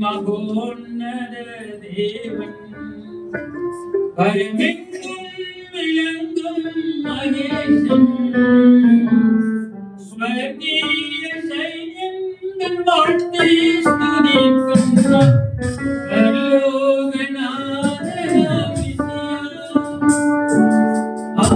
മഹോന്നത ദേവൻ. പരമെങ്ങും വിളങ്കും മഹേശം സ്വർഗീയ സൈന്യങ്ങൾ വാഴ്ത്തി സ്തുതിക്കുന്ന. പരലോകനാഥനാമിയ ആ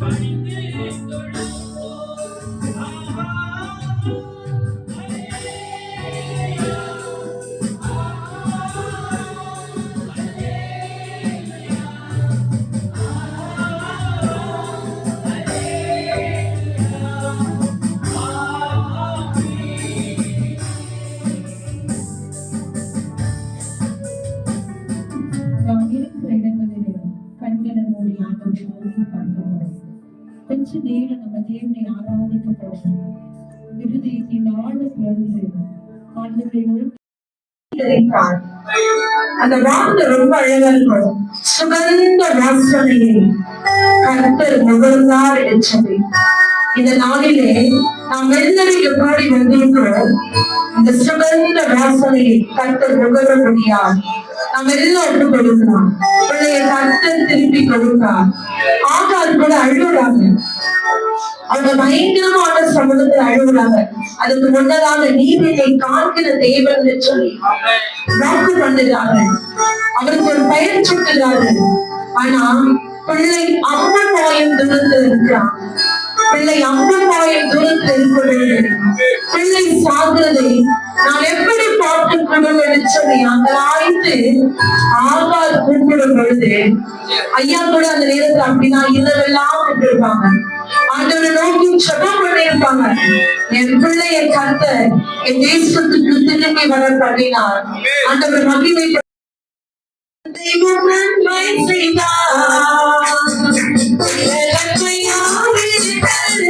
நாம் கொஞ்ச நேரம் நம்ம தேவனை ஆராதிக்க போறோம் இருதயத்தின் ஆழத்துல இருந்து ஆண்டவரை அந்த வார்த்தை ரொம்ப அழகா இருக்கும். சுகந்த வாசனையை கர்த்தர் முகர்ந்தார் என்று இந்த நாளிலே நாம் எல்லாரும் எப்படி வந்திருக்கிறோம்? இந்த சுகந்த வாசனையை கர்த்தர் முகர நாம் எல்லாருக்கும் கொடுக்கலாம். பிள்ளைய கர்த்தர் திருப்பி கொடுத்தார். ஆகாது கூட அழுகுறாங்க. அவங்க பயங்கரமான சமூகத்தில் அழுகுறாங்க. அதுக்கு முன்னதாக நீதியை காக்கிற தேவன் என்று சொல்லி வாக்கு பண்ணுகிறார்கள். அவருக்கு ஒரு பெயர் சுட்டுகிறார்கள் ஆனா பிள்ளை அம்மன் தூரத்தில் இருக்கிறான். பிள்ளை அம்மன் தூரத்தில் இருக்கிறது பிள்ளை சாகிறதை நான் எப்படி பார்த்துக்கணும் என்று சொல்லி அந்த ஆய்ந்து ஆகார் கூப்பிடும் பொழுது ஐயா கூட அந்த நேரத்துல அப்படின்னா இதெல்லாம் விட்டுருப்பாங்க ஆண்டவரை நோக்கி ஜெபம் பண்ணியிருப்பாங்க. என் பிள்ளைய கத்த என் தேசத்துக்கு திரும்பி வர பண்ணினார். ஆண்டவர் மகிமை தெய்வம் நன்மை செய்தார்.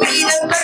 தெய்வம்